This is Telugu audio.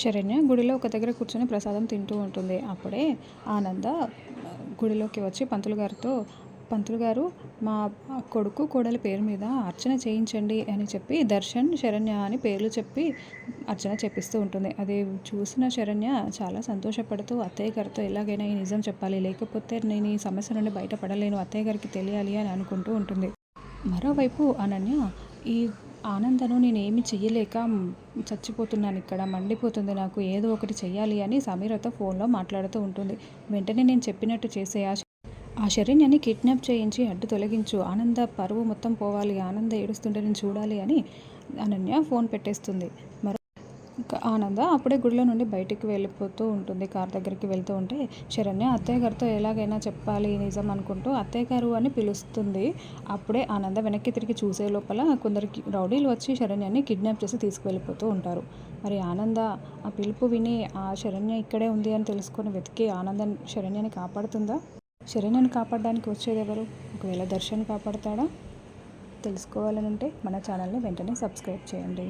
శరణ్య గుడిలో ఒక దగ్గర కూర్చొని ప్రసాదం తింటూ ఉంటుంది. అప్పుడే ఆనంద గుడిలోకి వచ్చి పంతులు గారితో పంతులు గారు మా కొడుకు కోడలి పేరు మీద అర్చన చేయించండి అని చెప్పి దర్శన్ శరణ్య అని పేర్లు చెప్పి అర్చన చెప్పిస్తూ ఉంటుంది. అది చూసిన శరణ్య చాలా సంతోషపడుతూ అత్తయ్య గారితో ఎలాగైనా ఈ నిజం చెప్పాలి. లేకపోతే నేను ఈ సమస్య నుండి బయటపడలేను. అత్తయ్య గారికి తెలియాలి అని అనుకుంటూ ఉంటుంది. మరోవైపు అనన్య ఈ ఆనందను నేను ఏమి చెయ్యలేక చచ్చిపోతున్నాను ఇక్కడ మండిపోతుంది నాకు ఏదో ఒకటి చెయ్యాలి అని సమీరతో ఫోన్లో మాట్లాడుతూ ఉంటుంది. వెంటనే నేను చెప్పినట్టు చేసే ఆ ఆ శరణ్యాన్ని కిడ్నాప్ చేయించి అడ్డు తొలగించు. ఆనంద పరువు మొత్తం పోవాలి. ఆనంద ఏడుస్తుంటే నేను చూడాలి అని అనన్య ఫోన్ పెట్టేస్తుంది. ఆనంద అప్పుడే గుడిలో నుండి బయటికి వెళ్ళిపోతూ ఉంటుంది. కార్ దగ్గరికి వెళ్తూ ఉంటే శరణ్య అత్తయ్య గారితో ఎలాగైనా చెప్పాలి నిజం అనుకుంటూ అత్తయ్య గారు అని పిలుస్తుంది. అప్పుడే ఆనంద వెనక్కి తిరిగి చూసే లోపల కొందరికి రౌడీలు వచ్చి శరణ్యాన్ని కిడ్నాప్ చేసి తీసుకువెళ్ళిపోతూ ఉంటారు. మరి ఆనంద ఆ పిలుపు విని ఆ శరణ్య ఇక్కడే ఉంది అని తెలుసుకొని వెతికి ఆనంద శరణ్యాన్ని కాపాడుతుందా? శరణ్యని కాపాడడానికి వచ్చేది ఎవరు? ఒకవేళ దర్శన్ కాపాడతాడా? తెలుసుకోవాలనుంటే మన ఛానల్ని వెంటనే సబ్స్క్రైబ్ చేయండి.